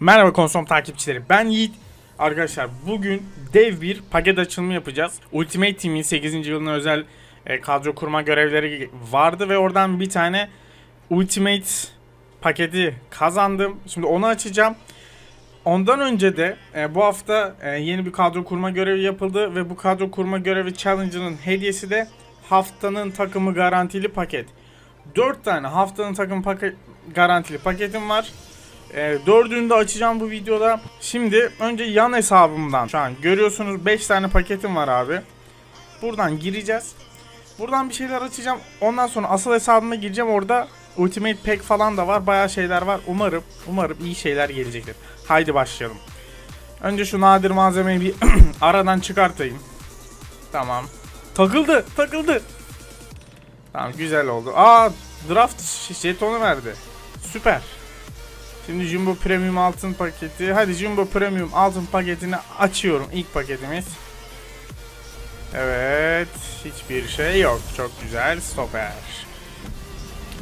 Merhaba konsom takipçileri ben Yiğit. Arkadaşlar bugün dev bir paket açılımı yapacağız. Ultimate Team'in 8. yılına özel e, kadro kurma görevleri vardı ve oradan bir tane Ultimate paketi kazandım. Şimdi onu açacağım. Ondan önce de e, bu hafta e, yeni bir kadro kurma görevi yapıldı ve bu kadro kurma görevi challenge'ının hediyesi de haftanın takımı garantili paket. 4 tane haftanın takım paket garantili paketim var. E, dördünü de açacağım bu videoda. Şimdi önce yan hesabımdan şu an görüyorsunuz 5 tane paketim var abi. Buradan gireceğiz. Buradan bir şeyler açacağım. Ondan sonra asıl hesabıma gireceğim. Orada Ultimate Pack falan da var. Bayağı şeyler var. Umarım, umarım iyi şeyler gelecektir. Haydi başlayalım. Önce şu nadir malzemeyi bir aradan çıkartayım. Tamam. Takıldı, takıldı. Tamam güzel oldu. Aa draft jetonu verdi. Süper. Şimdi Jumbo Premium altın paketi. Hadi Jumbo Premium altın paketini açıyorum. İlk paketimiz. Evet. Hiçbir şey yok. Çok güzel. Stoper.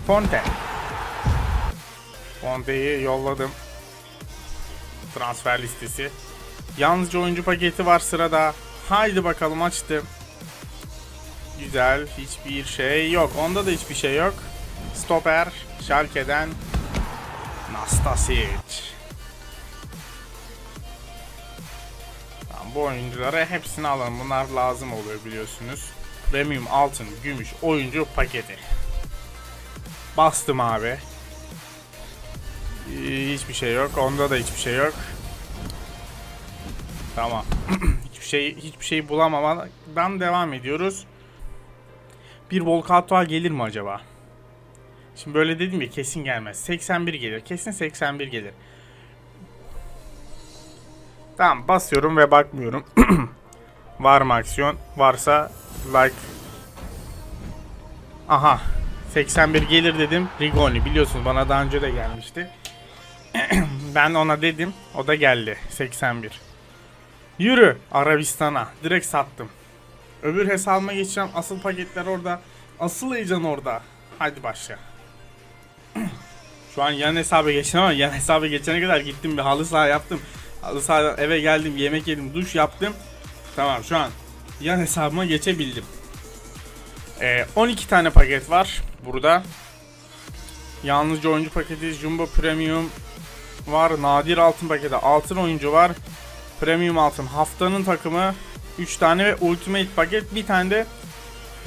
Fonte. Fonte'yi yolladım. Transfer listesi. Yalnızca oyuncu paketi var sırada. Haydi bakalım açtım. Güzel. Hiçbir şey yok. Onda da hiçbir şey yok. Stoper. Schalke'den Nastasic. Tamam, bu oyunculara hepsini alalım. Bunlar lazım oluyor biliyorsunuz. Premium altın, gümüş oyuncu paketi. Bastım abi. Hiçbir şey yok. Onda da hiçbir şey yok. Tamam. hiçbir şey hiçbir şey bulamamadan devam ediyoruz. Bir Volkatoa gelir mi acaba? Şimdi böyle dedim ya kesin gelmez. 81 gelir. Kesin 81 gelir. Tamam basıyorum ve bakmıyorum. Var mı aksiyon? Varsa like. Aha. 81 gelir dedim. Rigoni biliyorsunuz bana daha önce de gelmişti. ben ona dedim. O da geldi. 81. Yürü Arabistan'a. Direkt sattım. Öbür hesabıma geçeceğim. Asıl paketler orada. Asıl heyecan orada. Hadi başla. Şu an yan hesaba geçtim ama yan hesaba geçene kadar gittim bir halı saha yaptım. Halı sahadan eve geldim yemek yedim duş yaptım. Tamam şu an yan hesabıma geçebildim. Ee, 12 tane paket var burada. Yalnızca oyuncu paketi Jumbo Premium var. Nadir altın paketi altın oyuncu var. Premium altın haftanın takımı 3 tane ve Ultimate paket bir tane de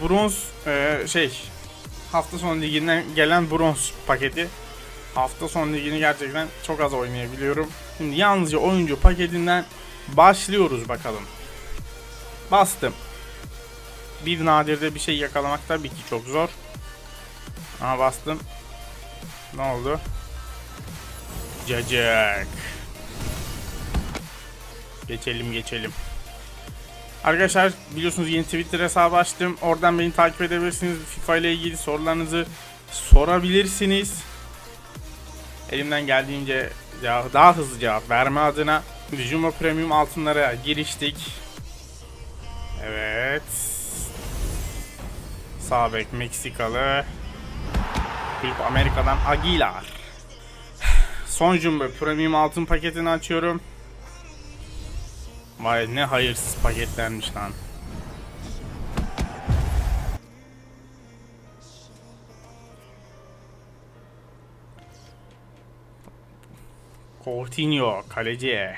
bronz e, şey hafta sonu liginden gelen bronz paketi. Hafta sonu ligini gerçekten çok az oynayabiliyorum. Şimdi yalnızca oyuncu paketinden başlıyoruz bakalım. Bastım. Bir nadirde bir şey yakalamak tabii ki çok zor. Ama bastım. Ne oldu? Cacık. Geçelim geçelim. Arkadaşlar biliyorsunuz yeni Twitter hesabı açtım. Oradan beni takip edebilirsiniz. FIFA ile ilgili sorularınızı sorabilirsiniz. Elimden geldiğince daha hızlı cevap verme adına Jumbo Premium altınlara giriştik. Evet. Sağ bek Meksikalı. Kulüp Amerika'dan Aguilar. Son Jumbo Premium altın paketini açıyorum. Vay ne hayırsız paketlenmiş lan. Coutinho kaleci.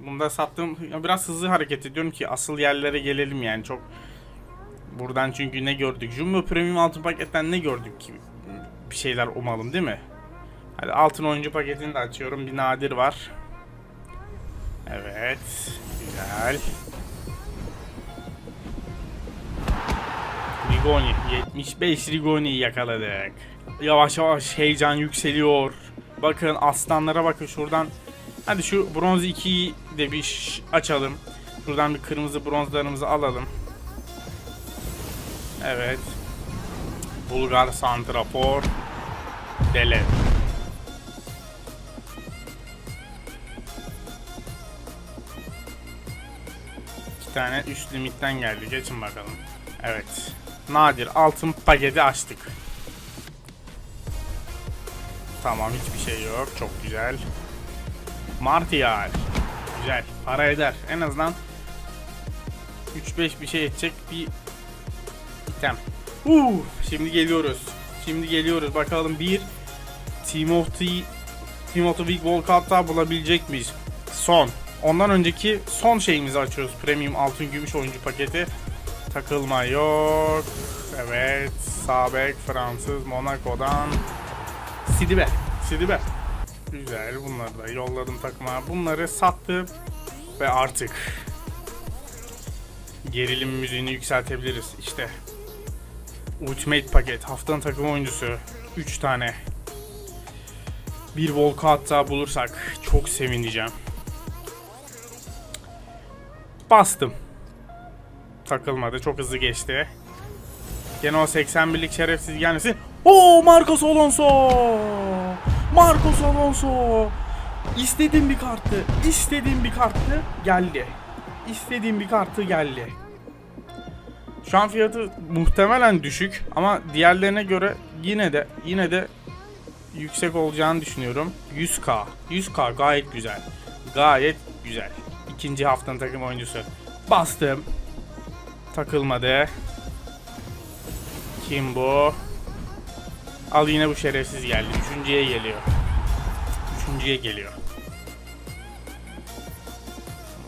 Bunda sattığım biraz hızlı hareket ediyorum ki asıl yerlere gelelim yani çok buradan çünkü ne gördük Jumbo Premium altın paketten ne gördük ki bir şeyler umalım değil mi? Hadi altın oyuncu paketini de açıyorum bir nadir var. Evet güzel. Rigoni 75 Rigoni'yi yakaladık. Yavaş yavaş heyecan yükseliyor. Bakın aslanlara bakın şuradan. Hadi şu bronz 2'yi de bir açalım. Şuradan bir kırmızı bronzlarımızı alalım. Evet. Bulgar Santrafor. Dele. Tane üst limitten geldi. Geçin bakalım. Evet. Nadir altın paketi açtık. Tamam hiçbir şey yok. Çok güzel. Martial. Güzel. Para eder. En azından 3-5 bir şey edecek bir item. Uh, şimdi geliyoruz. Şimdi geliyoruz. Bakalım bir Team of the Team of the Week Walkout'ta bulabilecek miyiz? Son. Ondan önceki son şeyimizi açıyoruz. Premium altın gümüş oyuncu paketi. Takılma yok. Evet. Sabek Fransız Monaco'dan Sidibe. Sidibe. Güzel. Bunları da yolladım takıma. Bunları sattım. Ve artık gerilim müziğini yükseltebiliriz. İşte Ultimate paket. Haftanın takım oyuncusu. 3 tane. Bir Volka hatta bulursak çok sevineceğim. Bastım. Takılmadı. Çok hızlı geçti. Gene o 81'lik şerefsiz gelmesin. Oo Marcos Alonso! Marcos Alonso! İstediğim bir kartı, istediğim bir kartı geldi. İstediğim bir kartı geldi. Şu an fiyatı muhtemelen düşük ama diğerlerine göre yine de yine de yüksek olacağını düşünüyorum. 100k. 100k gayet güzel. Gayet güzel. İkinci haftanın takım oyuncusu. Bastım. Takılmadı. Kim bu? Al yine bu şerefsiz geldi. Üçüncüye geliyor. Üçüncüye geliyor.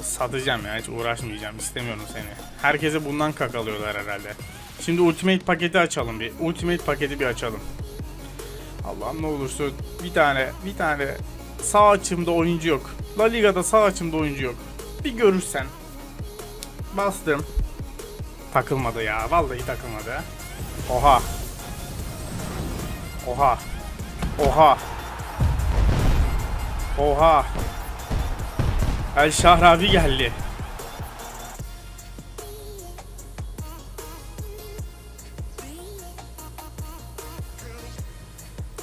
Satacağım ya hiç uğraşmayacağım. istemiyorum seni. Herkese bundan kakalıyorlar herhalde. Şimdi Ultimate paketi açalım bir. Ultimate paketi bir açalım. Allah'ım ne olursun bir tane bir tane sağ açımda oyuncu yok. La Liga'da sağ açımda oyuncu yok. Bir görürsen. Bastım. Takılmadı ya. Vallahi takılmadı. Oha. Oha. Oha. Oha. El Şahravi geldi.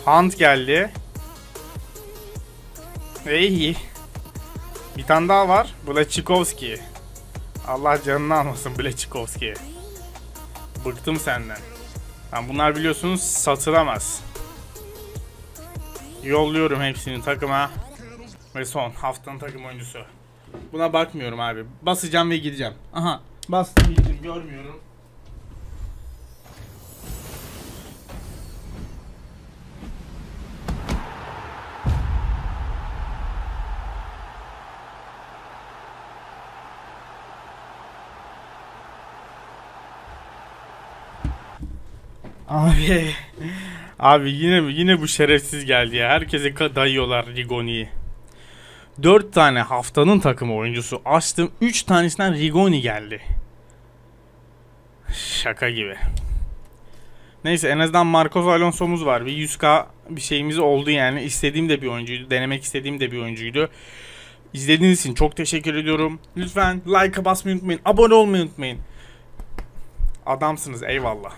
Hunt geldi. İyi. Tane daha var. Blachikovski. Allah canını almasın Blachikovski. Bıktım senden. Yani bunlar biliyorsunuz satılamaz. Yolluyorum hepsini takıma. Ve son haftanın takım oyuncusu. Buna bakmıyorum abi. Basacağım ve gideceğim. Aha bastım gittim görmüyorum. Abi. Abi yine yine bu şerefsiz geldi ya. Herkese dayıyorlar Rigoni'yi. 4 tane haftanın takımı oyuncusu açtım. 3 tanesinden Rigoni geldi. Şaka gibi. Neyse en azından Marcos Alonso'muz var. Bir 100k bir şeyimiz oldu yani. İstediğim de bir oyuncuydu. Denemek istediğim de bir oyuncuydu. İzlediğiniz için çok teşekkür ediyorum. Lütfen like'a basmayı unutmayın. Abone olmayı unutmayın. Adamsınız eyvallah.